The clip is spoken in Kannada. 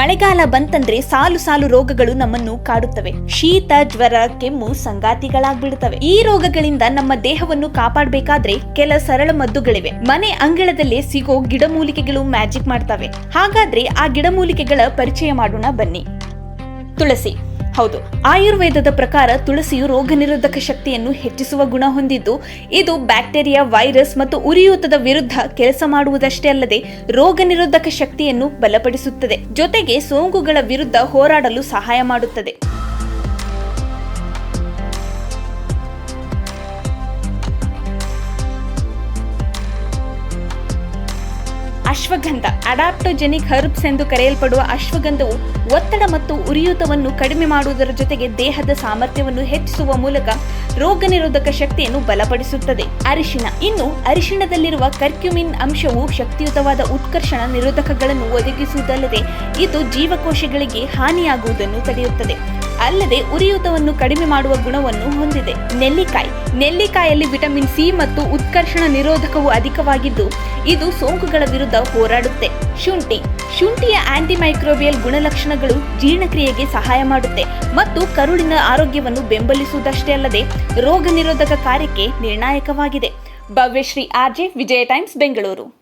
ಮಳೆಗಾಲ ಬಂತಂದ್ರೆ ಸಾಲು ಸಾಲು ರೋಗಗಳು ನಮ್ಮನ್ನು ಕಾಡುತ್ತವೆ. ಶೀತ, ಜ್ವರ, ಕೆಮ್ಮು ಸಂಗಾತಿಗಳಾಗ್ಬಿಡುತ್ತವೆ. ಈ ರೋಗಗಳಿಂದ ನಮ್ಮ ದೇಹವನ್ನು ಕಾಪಾಡಬೇಕಾದ್ರೆ ಕೆಲ ಸರಳ ಮದ್ದುಗಳಿವೆ. ಮನೆ ಅಂಗಳದಲ್ಲೇ ಸಿಗೋ ಗಿಡಮೂಲಿಕೆಗಳು ಮ್ಯಾಜಿಕ್ ಮಾಡ್ತವೆ. ಹಾಗಾದ್ರೆ ಆ ಗಿಡಮೂಲಿಕೆಗಳ ಪರಿಚಯ ಮಾಡೋಣ ಬನ್ನಿ. ತುಳಸಿ ಹೌದು, ಆಯುರ್ವೇದದ ಪ್ರಕಾರ ತುಳಸಿಯು ರೋಗ ನಿರೋಧಕ ಶಕ್ತಿಯನ್ನು ಹೆಚ್ಚಿಸುವ ಗುಣ ಹೊಂದಿದ್ದು, ಇದು ಬ್ಯಾಕ್ಟೀರಿಯಾ, ವೈರಸ್ ಮತ್ತು ಉರಿಯೂತದ ವಿರುದ್ಧ ಕೆಲಸ ಮಾಡುವುದಷ್ಟೇ ಅಲ್ಲದೆ ರೋಗ ನಿರೋಧಕ ಶಕ್ತಿಯನ್ನು ಬಲಪಡಿಸುತ್ತದೆ. ಜೊತೆಗೆ ಸೋಂಕುಗಳ ವಿರುದ್ಧ ಹೋರಾಡಲು ಸಹಾಯ ಮಾಡುತ್ತದೆ. ಅಶ್ವಗಂಧ, ಅಡಾಪ್ಟೋಜೆನಿಕ್ ಹರ್ಬ್ಸ್ ಎಂದು ಕರೆಯಲ್ಪಡುವ ಅಶ್ವಗಂಧವು ಒತ್ತಡ ಮತ್ತು ಉರಿಯೂತವನ್ನು ಕಡಿಮೆ ಮಾಡುವುದರ ಜೊತೆಗೆ ದೇಹದ ಸಾಮರ್ಥ್ಯವನ್ನು ಹೆಚ್ಚಿಸುವ ಮೂಲಕ ರೋಗ ನಿರೋಧಕ ಶಕ್ತಿಯನ್ನು ಬಲಪಡಿಸುತ್ತದೆ. ಅರಿಶಿಣ ಇನ್ನು ಅರಿಶಿಣದಲ್ಲಿರುವ ಕರ್ಕ್ಯುಮಿನ್ ಅಂಶವು ಶಕ್ತಿಯುತವಾದ ಉತ್ಕರ್ಷಣ ನಿರೋಧಕಗಳನ್ನು ಒದಗಿಸುವುದಲ್ಲದೆ ಇದು ಜೀವಕೋಶಗಳಿಗೆ ಹಾನಿಯಾಗುವುದನ್ನು ತಡೆಯುತ್ತದೆ. ಅಲ್ಲದೆ ಉರಿಯೂತವನ್ನು ಕಡಿಮೆ ಮಾಡುವ ಗುಣವನ್ನು ಹೊಂದಿದೆ. ನೆಲ್ಲಿಕಾಯಿ. ನೆಲ್ಲಿಕಾಯಲ್ಲಿ ವಿಟಮಿನ್ ಸಿ ಮತ್ತು ಉತ್ಕರ್ಷಣ ನಿರೋಧಕವು ಅಧಿಕವಾಗಿದ್ದು, ಇದು ಸೋಂಕುಗಳ ವಿರುದ್ಧ ಹೋರಾಡುತ್ತೆ. ಶುಂಠಿ. ಶುಂಠಿಯ ಆಂಟಿಮೈಕ್ರೋಬಿಯಲ್ ಗುಣಲಕ್ಷಣಗಳು ಜೀರ್ಣಕ್ರಿಯೆಗೆ ಸಹಾಯ ಮಾಡುತ್ತೆ ಮತ್ತು ಕರುಳಿನ ಆರೋಗ್ಯವನ್ನು ಬೆಂಬಲಿಸುವುದಷ್ಟೇ ಅಲ್ಲದೆ ರೋಗ ನಿರೋಧಕ ಕಾರ್ಯಕ್ಕೆ ನಿರ್ಣಾಯಕವಾಗಿದೆ. Bhavyashree RJ, Vijaya Times, Bengaluru.